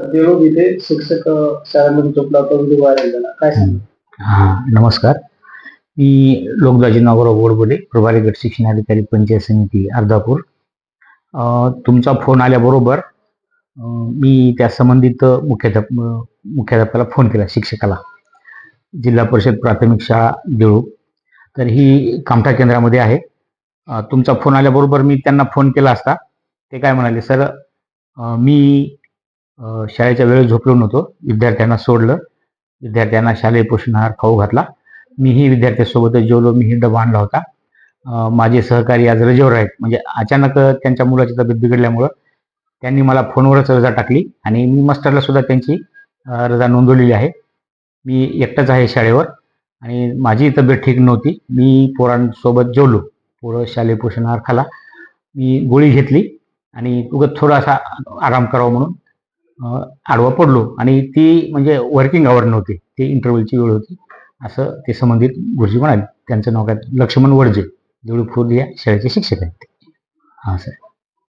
देवळूर इथे शिक्षक शाळेमध्ये झोपला होता व्हिडिओ व्हायरल झाला काय सांगा? हां नमस्कार. मी लोकदाजी नागोराव गोडबोले प्रभारी गट शिक्षणाधिकारी पंचायत समिती अर्धापूर. तुमचा फोन आल्याबरोबर मी त्या संबंधित मुख्याध्याप मुख्याध्यापकाला फोन केला शिक्षकाला. जिल्हा परिषद प्राथमिक शाळा देऊळ. तर ही कामठा केंद्रामध्ये आहे. तुमचा फोन आल्याबरोबर मी त्यांना फोन केला असता. ते काय म्हणाले सर मी शाळेच्या वेळेस झोपलो नव्हतो. विद्यार्थ्यांना सोडलं. विद्यार्थ्यांना शालेय पोषण आहार खाऊ घातला. मीही विद्यार्थ्यांसोबतच जेवलो. मीही डबा आणला होता. माझे सहकारी आज रजेवर आहेत. म्हणजे अचानक त्यांच्या मुलाची तब्येत बिघडल्यामुळं त्यांनी मला फोनवरच रजा टाकली आणि मी मास्टरला सुद्धा त्यांची रजा नोंदवलेली आहे. मी एकटाच आहे शाळेवर आणि माझी तब्येत ठीक नव्हती. मी पोरांसोबत जेवलो. पोरं शालेय पोषण आहार खाला. मी गोळी घेतली आणि उगत थोडासा आराम करावा म्हणून आडवा पडलो आणि ती म्हणजे वर्किंग आवर नव्हती. ती इंटरव्ह्यूची वेळ होती. असं ते संबंधित गुरुजी म्हणाले त्यांचं नाव काय लक्ष्मण वडजे देऊळ फुल या शाळेचे शिक्षक आहेत. हां सर.